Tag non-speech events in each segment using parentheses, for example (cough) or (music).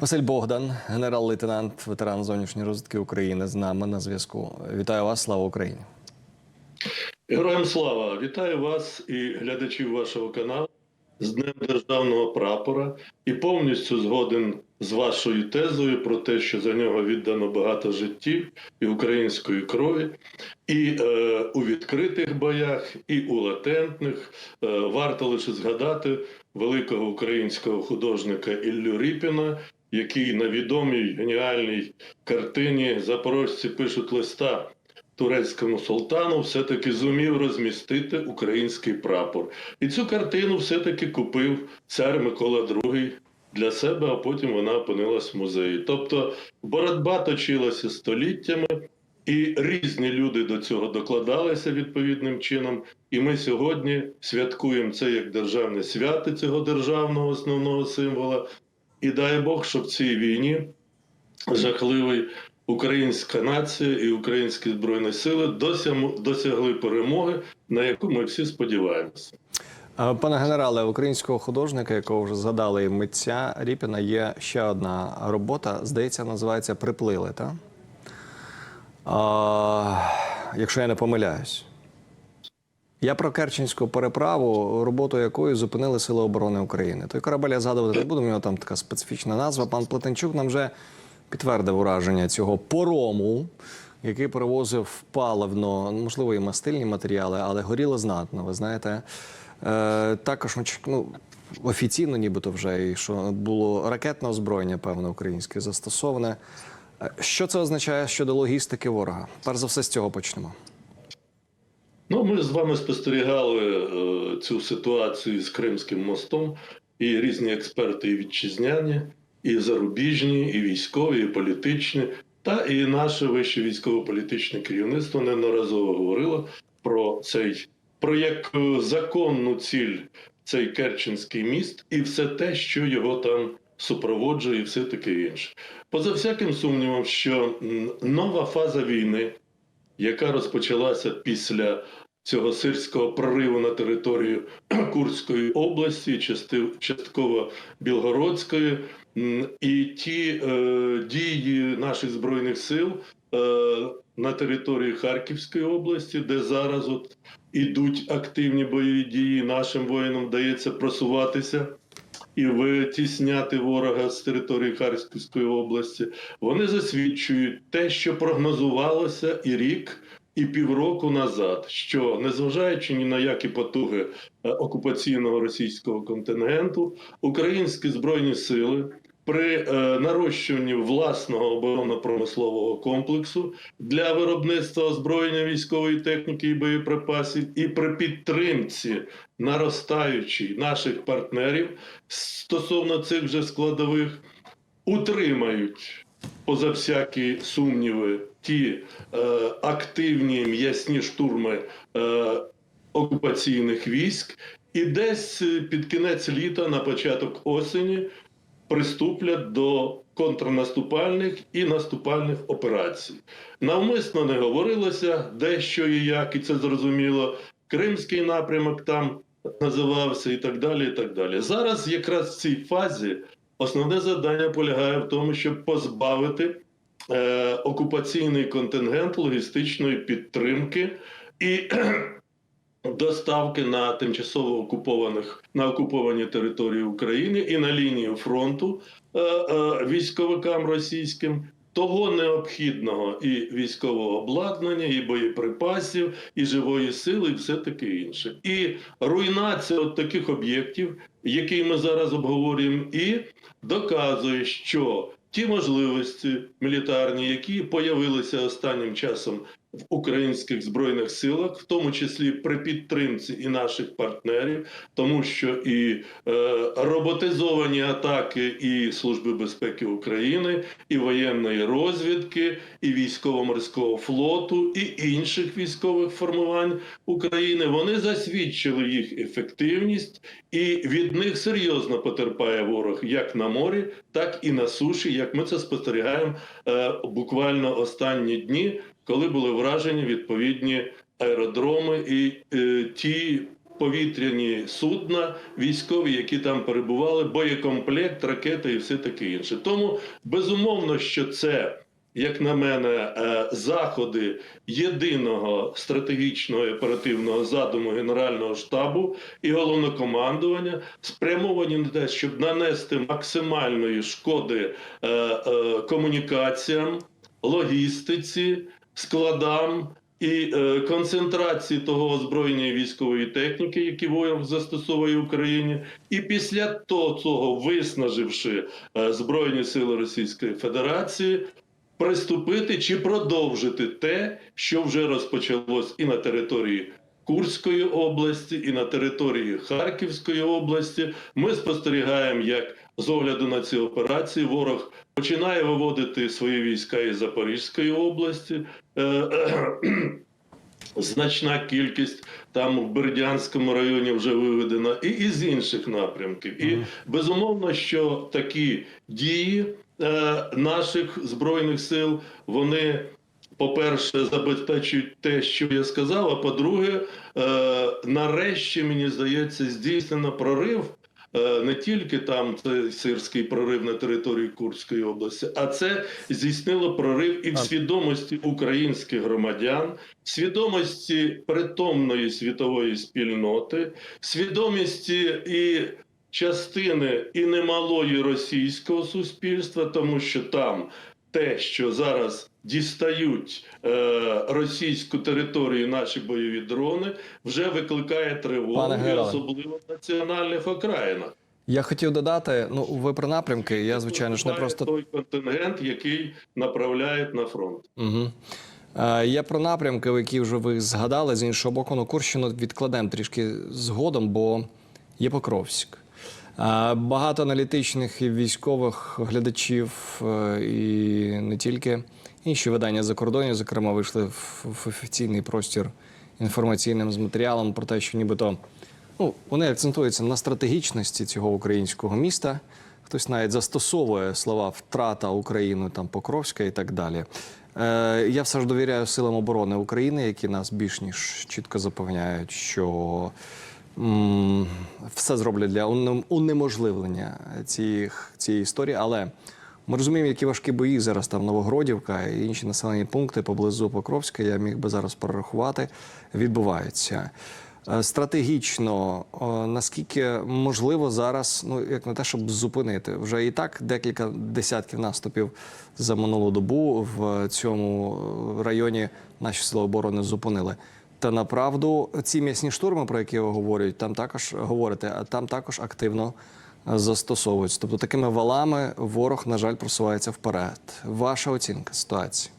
Василь Богдан, генерал-лейтенант, ветеран зовнішньої розвідки України, з нами на зв'язку. Вітаю вас, слава Україні! Героям слава! Вітаю вас і глядачів вашого каналу з Днем Державного прапора і повністю згоден з вашою тезою про те, що за нього віддано багато життів і української крові, і е, у відкритих боях, і у латентних. Е, варто лише згадати великого українського художника Іллю Ріпіна, який на відомій геніальній картині Запорожці пишуть листа турецькому султану все-таки зумів розмістити український прапор. І цю картину все-таки купив цар Микола II для себе, а потім вона опинилась в музеї. Тобто боротьба точилася століттями, і різні люди до цього докладалися відповідним чином. І ми сьогодні святкуємо це як державне свято цього державного основного символа. І дай Бог, щоб в цій війні жахливий українська нація і українські збройні сили досягли перемоги, на яку ми всі сподіваємося. Пане генерале, українського художника, якого вже згадали і митця Ріпіна, є ще одна робота. Здається, називається Приплили, так? А, якщо я не помиляюсь. Я про Керченську переправу, роботу якої зупинили Сили оборони України. Той корабель я згадувати не буду, у нього там така специфічна назва. Пан Плетенчук нам вже підтвердив ураження цього порому, який перевозив паливно, можливо, і мастильні матеріали, але горіло знатно. Ви знаєте, е, також ну, офіційно, нібито вже і що було ракетне озброєння, певне, українське застосоване. Е, Що це означає щодо логістики ворога? Перш за все з цього почнемо. Ну, ми з вами спостерігали е, цю ситуацію з Кримським мостом, і різні експерти, і вітчизняні, і зарубіжні, і військові, і політичні, та і наше вище військово-політичне керівництво неодноразово говорило про цей про як е, законну ціль цей Керченський міст і все те, що його там супроводжує, і все таке інше. Поза всяким сумнівом, що нова фаза війни, яка розпочалася після цього сирського прориву на територію (clears throat) Курської області, частково Білгородської, і ті е, дії наших збройних сил е, на території Харківської області, де зараз от ідуть активні бойові дії, нашим воїнам вдається просуватися. І витісняти ворога з території Харківської області, вони засвідчують те, що прогнозувалося і рік, і півроку назад, що незважаючи ні на які потуги е, окупаційного російського контингенту, українські збройні сили при е, нарощуванні власного оборонно-промислового комплексу для виробництва озброєння військової техніки і боєприпасів, і при підтримці наростаючій наших партнерів стосовно цих же складових утримають поза всякі сумніви ті е, активні м'ясні штурми е, окупаційних військ, і десь е, під кінець літа, на початок осені, приступлять до контрнаступальних і наступальних операцій. Навмисно не говорилося де що і як, і це зрозуміло. Кримський напрямок там називався і так далі. і так далі. Зараз якраз в цій фазі основне завдання полягає в тому, щоб позбавити е, окупаційний контингент логістичної підтримки і (clears throat) доставки на тимчасово окупованих на окуповані території України і на лінію фронту е, е, військовикам російським. Того необхідного і військового обладнання, і боєприпасів, і живої сили, і все таке інше. І руйнація от таких об'єктів, які ми зараз обговорюємо, і доказує, що ті можливості мілітарні, які появилися останнім часом в українських збройних силах, в тому числі при підтримці і наших партнерів, тому що і е, роботизовані атаки і Служби безпеки України, і воєнної розвідки, і військово-морського флоту, і інших військових формувань України, вони засвідчили їх ефективність, і від них серйозно потерпає ворог як на морі, так і на суші, як ми це спостерігаємо е, буквально останні дні, коли були вражені відповідні аеродроми і е, ті повітряні судна, військові, які там перебували, боєкомплект, ракети і все таке інше. Тому безумовно, що це. Як на мене, е, заходи єдиного стратегічного оперативного задуму Генерального штабу і головнокомандування спрямовані на те, щоб нанести максимальної шкоди е, е, комунікаціям, логістиці, складам і е, концентрації того озброєння військової техніки, які воїв застосовує в Україні, і після того, цього виснаживши е, збройні сили Російської Федерації. Приступити чи продовжити те, що вже розпочалось і на території Курської області, і на території Харківської області. Ми спостерігаємо, як з огляду на ці операції ворог починає виводити свої війська із Запорізької області. Е, (clears throat) Значна кількість там в Бердянському районі вже виведена, і із інших напрямків. І безумовно, що такі дії е, наших збройних сил вони. По-перше, забезпечують те, що я сказав. А по-друге, е, нарешті мені здається, здійснено прорив е, не тільки там це сирський прорив на території Курської області, а це здійснило прорив і в свідомості українських громадян, свідомості притомної світової спільноти, свідомості і частини і немалої російського суспільства, тому що там те, що зараз дістають е, російську територію наші бойові дрони, вже викликає тривогу, і особливо в національних окраїнах. Я хотів додати, ну ви про напрямки. Я звичайно ж не просто той контингент, який направляють на фронт. Угу. Я про напрямки, які вже ви згадали. З іншого боку, ну Курщину відкладемо трішки згодом, бо є Покровськ. Е, Багато аналітичних і військових глядачів, е, і не тільки інші видання за кордоні, зокрема, вийшли в, офіційний простір інформаційним з матеріалом про те, що нібито ну, вони акцентуються на стратегічності цього українського міста. Хтось навіть застосовує слова втрата України, там Покровська і так далі. Е, я все ж довіряю силам оборони України, які нас більш ніж чітко запевняють, що м, все зроблять для унем- унеможливлення цієї, цієї історії. Але ми розуміємо, які важкі бої зараз там Новогродівка і інші населені пункти поблизу Покровська. Я міг би зараз перерахувати, відбуваються. Е, Стратегічно, наскільки можливо зараз, ну як не те, щоб зупинити, вже і так декілька десятків наступів за минулу добу в цьому районі наші сили оборони зупинили. Та направду ці м'ясні штурми, про які ви говорять, там також говорите, там також активно е, застосовуються. Тобто такими валами ворог, на жаль, просувається вперед. Ваша оцінка ситуації.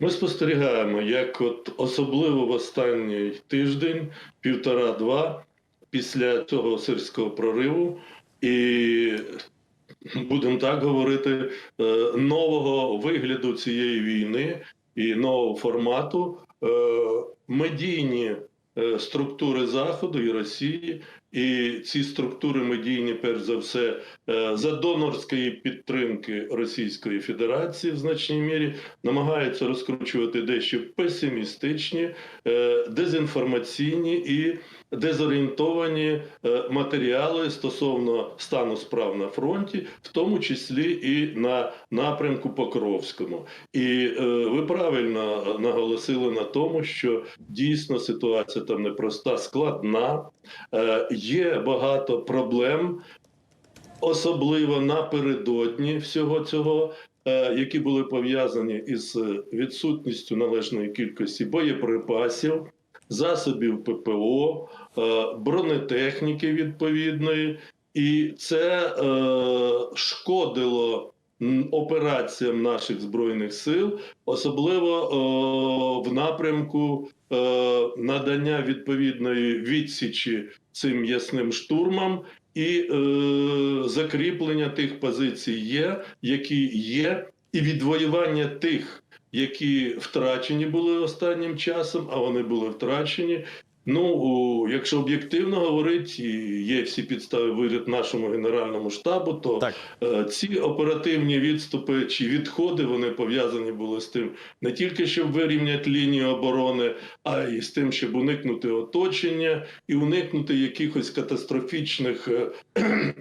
Ми спостерігаємо, як от особливо в останній тиждень, півтора-два, після цього сирського прориву, і будемо так говорити, е, нового вигляду цієї війни і нового формату е, медійні е, структури Заходу і Росії, і ці структури медійні, перш за все, е, за донорської підтримки Російської Федерації в значній мірі намагаються розкручувати дещо песимістичні, е, дезінформаційні і дезорієнтовані е, матеріали стосовно стану справ на фронті, в тому числі і на напрямку Покровському. І ви правильно наголосили на тому, що дійсно ситуація там непроста, складна, є багато проблем особливо напередодні всього цього, е, які були пов'язані із е, відсутністю належної кількості боєприпасів, засобів ППО, е, бронетехніки відповідної, і це шкодило операціям наших збройних сил, особливо е, в напрямку е, надання відповідної відсічі цим м'ясним штурмам і е, закріплення тих позицій є, які є, і відвоювання тих, які втрачені були останнім часом, а вони були втрачені. Ну, якщо об'єктивно говорити, є всі підстави виряд нашому генеральному штабу, то Так. е, ці оперативні відступи чи відходи вони пов'язані були з тим, не тільки щоб вирівняти лінію оборони, а й з тим, щоб уникнути оточення і уникнути якихось катастрофічних е,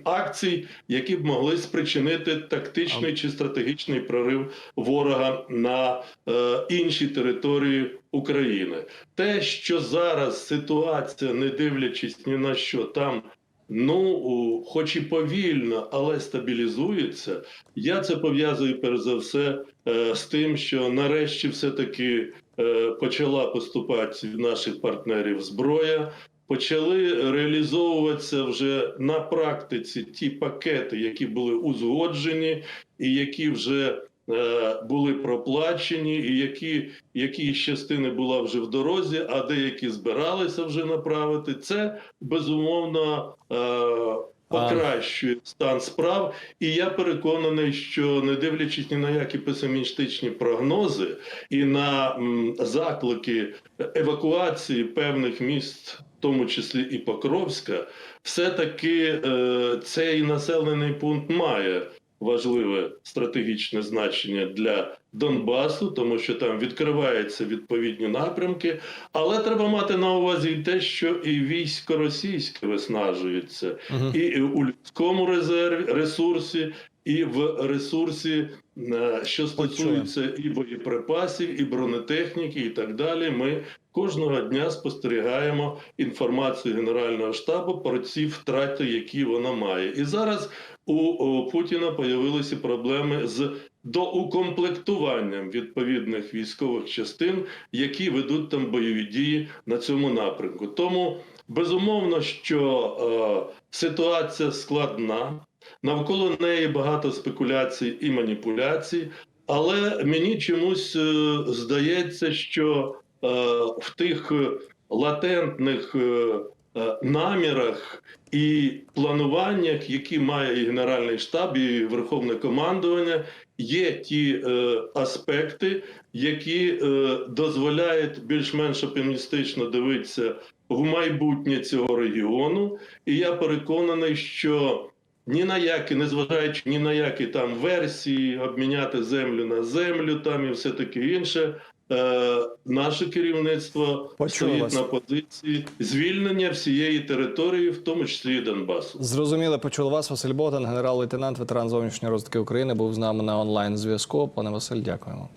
акцій, які б могли спричинити тактичний чи стратегічний прорив ворога на е, інші території України. Те, що зараз ситуація, не дивлячись ні на що там. Ну, хоч і повільно, але стабілізується. Я це пов'язую перш за все е, з тим, що нарешті все-таки е, почала поступати від наших партнерів зброя. Почали реалізовуватися вже на практиці ті пакети, які були узгоджені, і які вже були проплачені, і які, які частини була вже в дорозі, а деякі збиралися вже направити. Це безумовно е, покращує стан справ. І я переконаний, що не дивлячись ні на які песимістичні прогнози і на заклики евакуації певних міст, в тому числі і Покровська, все-таки е, цей населений пункт має важливе стратегічне значення для Донбасу, тому що там відкриваються відповідні напрямки. Але треба мати на увазі і те, що і військо російське виснажується, Мгм. і у людському резерві ресурсі, і в ресурсі, е, що стосується і боєприпасів, і бронетехніки, і так далі. Ми кожного дня спостерігаємо інформацію Генерального штабу про ці втрати, які вона має. І зараз у, Путіна появилися проблеми з доукомплектуванням відповідних військових частин, які ведуть там бойові дії на цьому напрямку. Тому безумовно, що е, ситуація складна, навколо неї багато спекуляцій і маніпуляцій. Але мені чомусь е, здається, що в тих е, латентних е, е, намірах і плануваннях, які має і Генеральний штаб, і Верховне командування, є ті е, аспекти, які е, дозволяють більш-менш оптимістично дивитися в майбутнє цього регіону. І я переконаний, що ні на які, незважаючи ні на які там версії, обміняти землю на землю, там і все таке інше. Е, наше керівництво Почула стоїть вас. на позиції звільнення всієї території, в тому числі і Донбасу. Зрозуміло, почули вас. Василь Богдан, генерал-лейтенант, ветеран зовнішньої розвитки України, був з нами на онлайн зв'язку. Пане Василь, дякуємо.